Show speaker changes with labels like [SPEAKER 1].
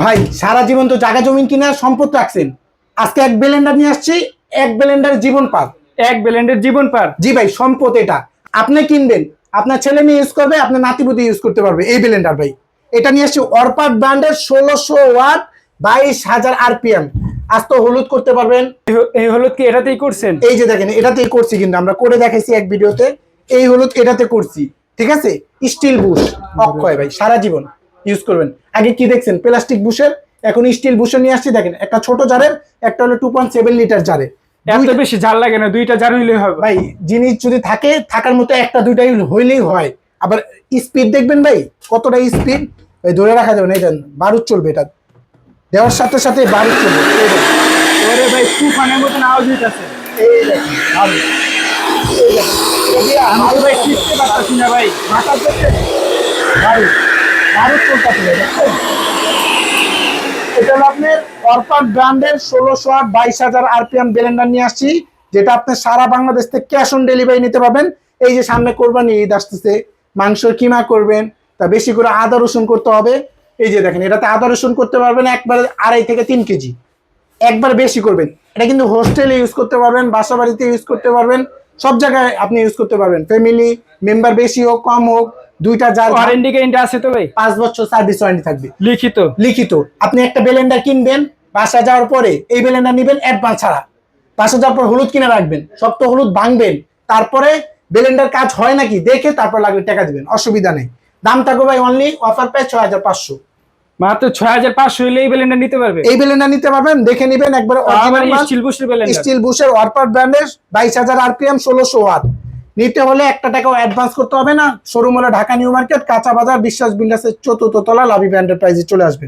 [SPEAKER 1] ভাই সারা জীবন তো জায়গা জমিন কিনা সম্পদ রাখছেন। আজকে এক ব্লেন্ডার নিয়ে আসছি এক ব্লেন্ডার জীবন পার।
[SPEAKER 2] এক ব্লেন্ডের জীবন পার।
[SPEAKER 1] জি ভাই সম্পদ এটা। আপনি কিনবেন আপনার ছেলে মেয়ে ইউজ করবে আপনার নাতিপুতি ইউজ করতে পারবে এই ব্লেন্ডার ভাই। এটা নিয়ে আসছি অরপাট ব্র্যান্ডের ষোলোশো ওয়াট বাইশ হাজার আরপিএম আজ তো হলুদ করতে পারবেন।
[SPEAKER 2] এই হলুদ কি এটাতেই করছেন?
[SPEAKER 1] এই যে দেখেন এটাতেই করছি কিন্তু আমরা করে দেখাইছি এক ভিডিওতে এই হলুদ এটাতে করছি ঠিক আছে? স্টিল বুশ অক্ষয় ভাই সারা জীবন। ইউজ করবেন। আগে কি দেখছেন? প্লাস্টিক বুশের এখন স্টিল বুশের নিয়ে আসছি দেখেন একটা ছোট জারের একটা হলো টু পয়েন্ট সেভেন লিটার জারে।
[SPEAKER 2] এত বেশি জাল লাগে না দুইটা জার হইলেই হবে।
[SPEAKER 1] ভাই জিনিস যদি থাকে থাকার মতো একটা দুইটাই হইলেই হয়। আবার স্পিড দেখবেন ভাই কতটা স্পিড ভাই ধরে রাখা যাবে না এটা বারুদ চলবে এটা। দেওয়ার সাথে সাথে বারুদ চলবে
[SPEAKER 2] ওরে ভাই তুফানের মতন আওয়াজ হইতাছে।
[SPEAKER 1] এই দেখেন,
[SPEAKER 2] ভাই শিখতে পারতাছি না ভাই।
[SPEAKER 1] মাথা দেখতে বারুদ। ভাই, দেখছেন? এটা হলো আপনার ব্র্যান্ডের ষোলোশো বাইশ হাজার নিয়ে আসছি যেটা সারা বাংলাদেশ থেকে ক্যাশ অন ডেলিভারি নিতে পারবেন। এই যে সামনে মাংস কিমা করবেন তা বেশি করে রসুন করতে হবে। এই যে দেখেন এটাতে করতে পারবেন একবারে আড়াই থেকে তিন কেজি। একবার বেশি করবেন। এটা কিন্তু হোস্টেলে ইউজ করতে পারবেন বাসা বাড়িতে ইউজ করতে পারবেন সব জায়গায় আপনি ইউজ করতে পারবেন। ফ্যামিলি মেম্বার বেশি হোক কম হোক দুইটা যার
[SPEAKER 2] ওয়ারেন্টি গ্যারেন্টি আছে তো ভাই?
[SPEAKER 1] পাঁচ বছর সার্ভিস ওয়ারেন্টি থাকবে।
[SPEAKER 2] লিখিত।
[SPEAKER 1] লিখিত। আপনি একটা বেলেন্ডার কিনবেন বাসা যাওয়ার পরে এই বেলেন্ডার নিবেন অ্যাডভান্স ছাড়া। বাসা যাওয়ার পর হলুদ কিনে রাখবেন শক্ত হলুদ ভাঙবেন। তারপরে বেলেন্ডার কাজ হয় নাকি দেখে তারপর লাগবে টাকা দিবেন অসুবিধা নেই। দাম থাকবে ভাই অনলি অফার প্রাইস ছয় হাজার পাঁচশো।
[SPEAKER 2] মাত্র ছয় হাজার পাঁচশো হইলে এই ব্লেন্ডার নিতে পারবে?
[SPEAKER 1] এই বেলেন্ডার নিতে পারবেন দেখে নিবেন একবার।
[SPEAKER 2] স্টিল বুশের ব্লেন্ডার
[SPEAKER 1] স্টিল বুশের ওয়ারপার ব্র্যান্ডের বাইশ হাজার আরপিএম ষোলোশো ওয়াট নিতে হলে একটা টাকাও অ্যাডভান্স করতে হবে না। শোরুম হলো ঢাকা নিউ মার্কেট, কাঁচা বাজার, বিশ্বাস বিল্ডার্সের চতুর্থ তলা, লাভি ব্র্যান্ডের প্রাইজে চলে আসবে।